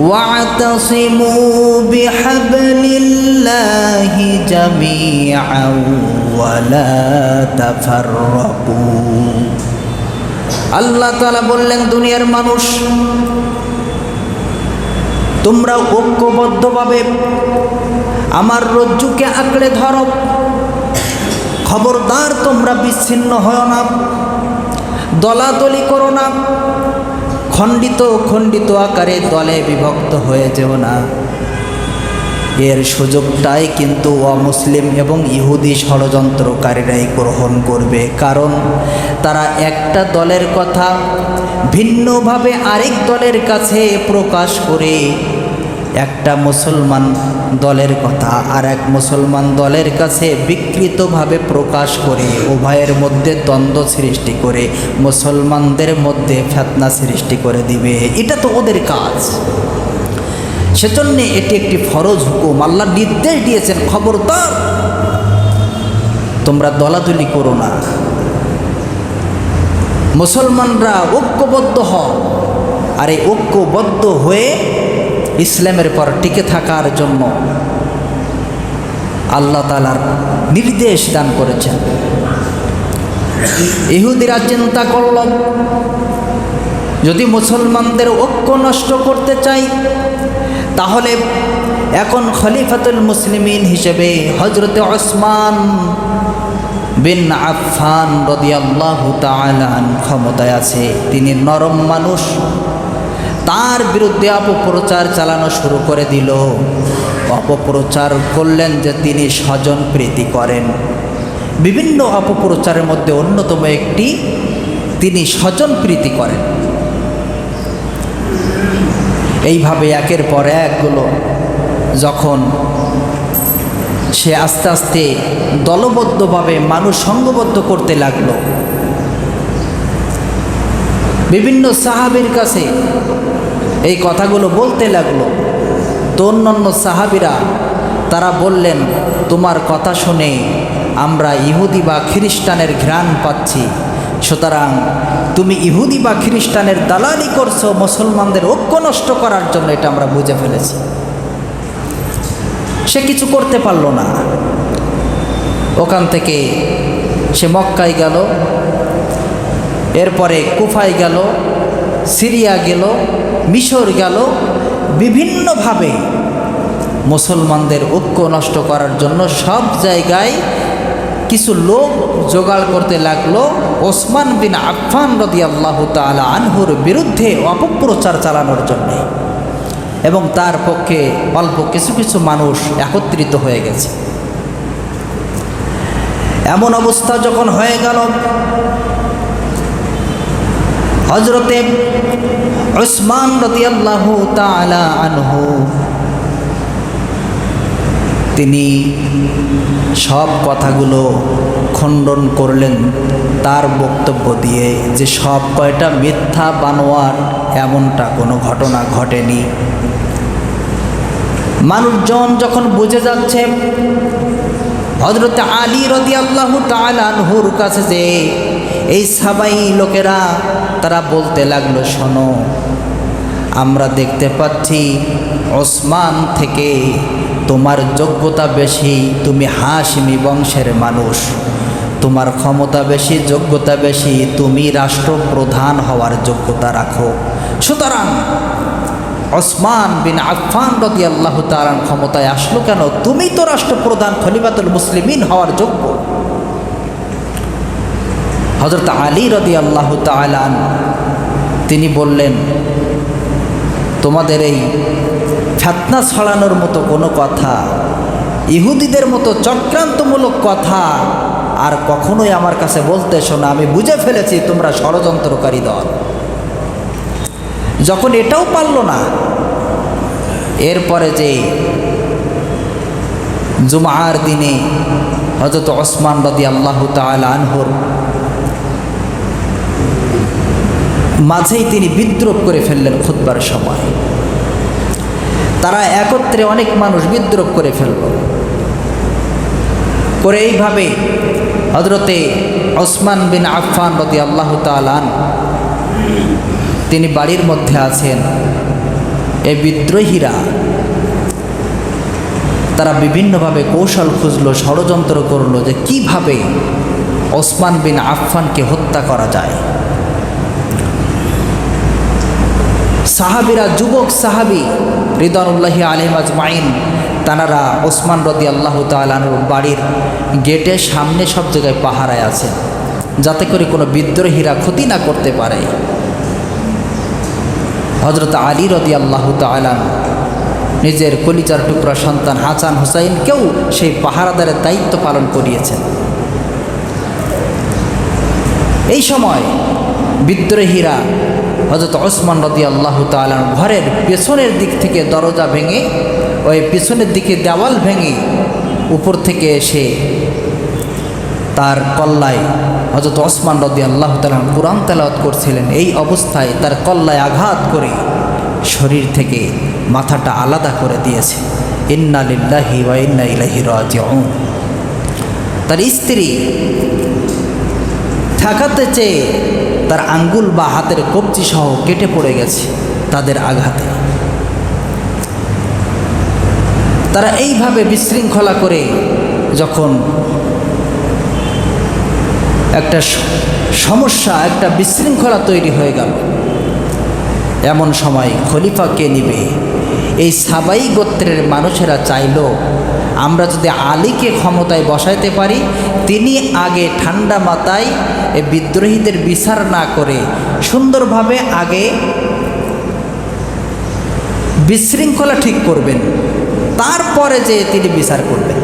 واعتصموا بحبل الله جميعا ولا تفرقوا আল্লাহ তাআলা বললেন দুনিয়ার মানুষ তোমরা ঐক্যবদ্ধভাবে আমার রজ্জুকে আঁকড়ে ধরো খবরদার তোমরা বিচ্ছিন্ন হয় না দলাদলি করো না খণ্ডিত খণ্ডিত আকারে দলে বিভক্ত হয়ে যেও না। এর সুযোগটাই কিন্তু অমুসলিম এবং ইহুদি ষড়যন্ত্রকারীরাই গ্রহণ করবে। কারণ তারা একটা দলের কথা ভিন্নভাবে আরেক দলের কাছে প্রকাশ করে একটা মুসলমান দলের কথা আর এক মুসলমান দলের কাছে বিকৃতভাবে প্রকাশ করে, উভয়ের মধ্যে দ্বন্দ্ব সৃষ্টি করে, মুসলমানদের মধ্যে ফেতনা সৃষ্টি করে দিবে। এটা তো ওদের কাজ। সেজন্য এটি একটি ফরজ হুকুম। আল্লাহ নির্দেশ দিয়েছেন, খবরদার, তোমরা দলাদলি করো না। মুসলমানরা ঐক্যবদ্ধ হও। আর এই ঐক্যবদ্ধ হয়ে ইসলামের পর টিকে থাকার জন্য আল্লাহ তালার নির্দেশ দান করেছেন। ইহুদিরা চিন্তা করল, যদি মুসলমানদের ঐক্য নষ্ট করতে চাই, তাহলে এখন খলিফাতুল মুসলিমিন হিসেবে হজরতে ওসমান বিন আফফান রদিয়াল্লাহু তাআলান ক্ষমতায় আছে। তিনি নরম মানুষ। তার বিরুদ্ধে অপপ্রচার চালানো শুরু করে দিল। অপপ্রচার করলেন যে তিনি স্বজন প্রীতি করেন। বিভিন্ন অপপ্রচারের মধ্যে অন্যতম একটি তিনি স্বজন প্রীতি করেন। এইভাবে একের পর একগুলো যখন সে আস্তে আস্তে দলবদ্ধভাবে মানুষ সঙ্গবদ্ধ করতে লাগল। বিভিন্ন সাহাবের কাছে এই কথাগুলো বলতে লাগল। তো অন্যান্য সাহাবিরা তারা বললেন, তোমার কথা শুনে আমরা ইহুদি বা খ্রিস্টানের ঘ্রাণ পাচ্ছি। সুতরাং তুমি ইহুদি বা খ্রিস্টানের দালালি করছ মুসলমানদের ঐক্য নষ্ট করার জন্য। এটা আমরা বুঝে ফেলেছি। সে কিছু করতে পারল না। ওখান থেকে সে মক্কায় গেল। এরপরে কুফায় গেল, সিরিয়া গেল মিশর গেল বিভিন্নভাবে। মুসলমানদের ঐক্য নষ্ট করার জন্য সব জায়গায় কিছু লোক জোগাড় করতে লাগল। ওসমান বিন আফফান রদি আল্লাহ তালা আনহুর বিরুদ্ধে অপপ্রচার চালানোর জন্যে। এবং তার পক্ষে অল্প কিছু কিছু মানুষ একত্রিত হয়ে গেছে। এমন অবস্থা যখন হয়ে গেল হজরতে ওসমান রদিয়াল্লাহ তালা আনহু, তিনি সব কথাগুলো খণ্ডন করলেন। তার বক্তব্য দিয়ে যে সব কয়টা মিথ্যা বানোয়ার, এমনটা কোনো ঘটনা ঘটেনি। মানুষজন যখন বুঝে যাচ্ছে হজরত আলী রদি আল্লাহ তালহুর কাছে যে এই সাবাই লোকেরা, তারা বলতে লাগল, শোনো, আমরা দেখতে পাচ্ছি ওসমান থেকে তোমার যোগ্যতা বেশি, তুমি হাসিমি বংশের মানুষ। তোমার ক্ষমতা বেশি, যোগ্যতা বেশি, তুমি রাষ্ট্রপ্রধান হওয়ার যোগ্যতা রাখো। সুতরাং ওসমান বিন আফফান রদি আল্লাহ তালান ক্ষমতায় আসলো কেন? তুমি তো রাষ্ট্রপ্রধান খলিফাতুল মুসলিমিন হওয়ার যোগ্য। হজরত আলী রদি আল্লাহ তালান তিনি বললেন, তোমাদের এই ফেতনা ছড়ানোর মতো কোনো কথা, ইহুদিদের মতো চক্রান্তমূলক কথা আর কখনোই আমার কাছে বলতে শোনা আমি বুঝে ফেলেছি তোমরা ষড়যন্ত্রকারী দল। যখন এটাও পারল না, এরপরে যে জুমার দিনে হজরত ওসমান রদি আল্লাহ আনহুর মাঝেই তিনি বিদ্রোপ করে ফেললেন খুদ্বার সময়। তারা একত্রে অনেক মানুষ বিদ্রোপ করে ফেলল। করে এইভাবে হজরতে ওসমান বিন আফফান রদি আল্লাহ তালান তিনি বাড়ির মধ্যে আছেন। এই বিদ্রোহীরা তারা বিভিন্নভাবে কৌশল খুঁজলো, ষড়যন্ত্র করল যে কীভাবে ওসমান বিন আফফানকে হত্যা করা যায়। সাহাবিরা, যুবক সাহাবি রিদানুল্লাহি আলিম আজমাইন, তানারা ওসমান রদি আল্লাহ তালানুর বাড়ির গেটের সামনে সব জায়গায় পাহারায় আছে যাতে করে কোনো বিদ্রোহীরা ক্ষতি না করতে পারে। হজরত আলী রদি আল্লাহ তালান নিজের কলিজার টুকরা সন্তান হাসান হুসাইনকেও সেই পাহারাদারের দায়িত্ব পালন করিয়েছেন। এই সময় বিদ্রোহীরা হজরত ওসমান রদি আল্লাহ তালান ঘরের পেছনের দিক থেকে দরজা ভেঙে, ওই পেছনের দিকে দেওয়াল ভেঙে উপর থেকে এসে তার কল্লায় হজরত ওসমান রদি আল্লাহ তালান কোরআন তেলাওয়াত করছিলেন। এই অবস্থায় তার কল্লায় আঘাত করে শরীর থেকে মাথাটা আলাদা করে দিয়েছে। ইন্না লিল্লাহি ওয়া ইন্না ইলাইহি রাজিউন। তার স্ত্রী ঠেকাতে চেয়ে তার আঙ্গুল বা হাতের কবজি সহ কেটে পড়ে গেছে তাদের আঘাতে। তারা এইভাবে বিশৃঙ্খলা করে যখন একটা সমস্যা, একটা বিশৃঙ্খলা তৈরি হয়ে গেল। এমন সময় খলিফা কে নিবে। এই সাবাই গোত্রের মানুষেরা চাইল আমরা যদি আলীকে ক্ষমতায় বসাইতে পারি, তিনি আগে ঠান্ডা মাথায় বিদ্রোহীদের বিচার না করে সুন্দরভাবে আগে বিশৃঙ্খলা ঠিক করবেন। তারপরে যে তিনি বিচার করবেন।